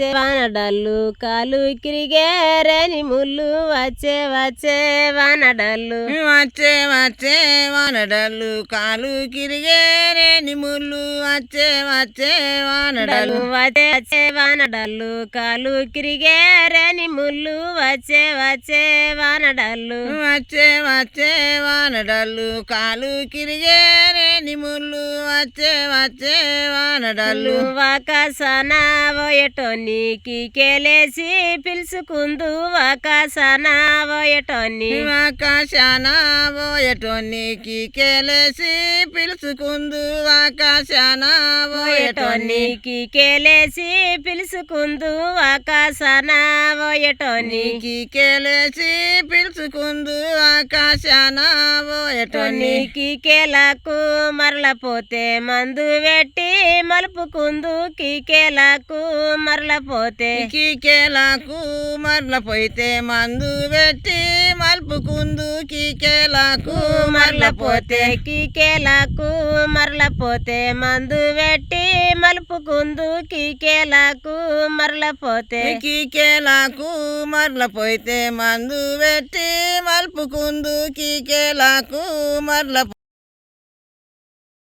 వచ్చే వానడల్లు కాలు కిరిగేరేని ముళ్ళు వచ్చే వచ్చే వానడల్లు. వచ్చే వచ్చే వానడల్లు కాలు కిరిగేరే నిముళ్ళు వచ్చే వచ్చే వానడల్లు. వచ్చే వచ్చే వానడల్లు కాలు కిరిగేరేని ముళ్ళు వచ్చే వచ్చే వానడల్లు. వచ్చే వచ్చే వానడల్లు కాలు కిరిగేరే నిముళ్ళు వచ్చే వచ్చే వానడల్లు. వాకాసన పోయేటోనికి కేలేసి పిలుచుకుందు వాకాసన పోయేటోని ఆకాశాన పోయేటోనికి కేలేసి పిలుచుకుందు ఆకాశాన పోయేటోన్ని పోయేటోనికి కేలేసి పిలుచుకుందు ఆకాశన పోయేటోని నీకి కేలేసి పిలుచుకుందు ఆకాశాన పోయేటోన్ని టోనికి కేలకు మరలపోతే మందు పెట్టి మలుపుకుందు కీకేలకు మరలపోతే కీకేలకు మరల పోయితే మందు పెట్టి మలుపుకుందు కీకేలకు మరలపోతే కీకేలకు మరలపోతే మందు పెట్టి మలుపుకుందు కీకేలకు మరలపోతే కీకేలకు మరల పోయితే మందు పెట్టి మలుపుకుందు కీకేలకు మరల